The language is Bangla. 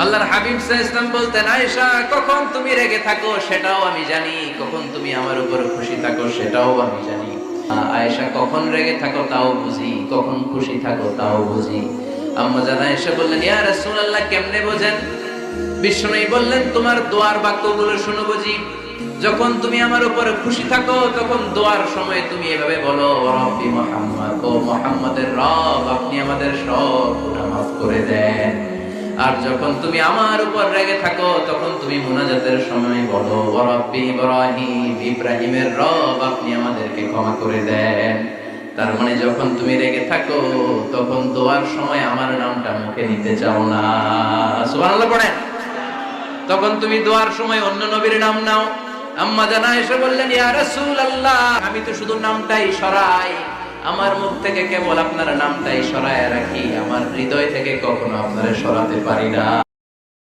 আল্লাহর হাবিব ইসলাম বলতেন, আয়েশা, কখন তুমি রেগে থাকো সেটাও আমি জানি। কখন তুমি আমার উপর খুশি থাকো সেটাও আমি জানি। আয়েশা, কখন রেগে থাকো তাও বুঝি। কখন খুশি থাকো তাও বুঝি। আম্মা এসে বললেন, ইয়া রাসূলুল্লাহ, কেমনে বোঝেন? বিষ্ণুই বললেন, তোমার দোয়ার বাক্যগুলো শুনো বুঝি। যখন তুমি আমার উপরে খুশি থাকো, তখন দোয়ার সময় তুমি এভাবে বলো, রব্বি ও মুহাম্মাদের রব, আপনি আমাদের সব গুনাহ করে দেন। আর যখন তুমি আমার উপর রেগে থাকো, তখন তুমি মুনাজাতের সময় বলো রব্বি ইব্রাহিম, ইব্রাহিমের রব, আপনি আমাদেরকে ক্ষমা করে দেন। তার মানে যখন তুমি রেগে থাকো, তখন দোয়ার সময় আমার নামটা মুখে নিতে চাও না। সুবহানাল্লাহ পড়েন। তখন তুমি দোয়ার সময় অন্য নবীর নাম নাও। আম্মা জানা এসে বললেন, ইয়া রাসূলুল্লাহ, আমি তো শুধু নামটাই সরাই। আমার মুখ থেকে কেবল আপনার নামটাই সরায় রাখি, আমার হৃদয় থেকে কখনো আপনারা সরাতে পারি না।